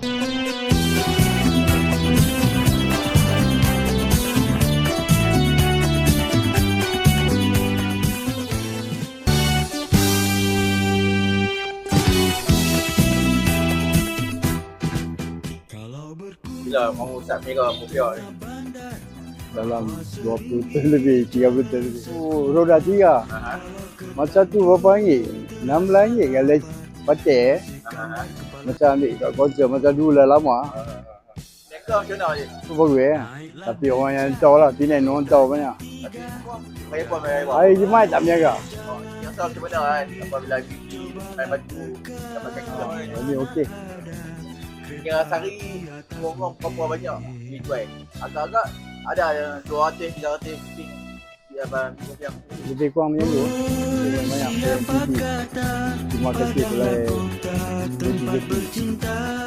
Bila mau usap merah mobil ni. dalam 20 lebih, 30 lebih. Oh, roda tiga. Ha. Masa tu berapa ringgit? 16 ringgit kalau pakai. Ha. Macam ambil kat konser masa dulu lah lama. Mereka macam mana je? Tu bagus eh. Tapi orang yang tahu lah, Penang orang tahu banyak. Tapi Bayar pun bayar. Hari Jumaat tak berniaga. Yang tahu macam mana kan? Apabila pergi main batu, dapatkan kita. Ini okey. Kira sehari orang berapa banyak dijual. Agak-agak ada yang 200, 300 ping. Apa? Yang Lebih kurang macam tu. Lebih banyak. Terima kasih oleh Lebih-lebih.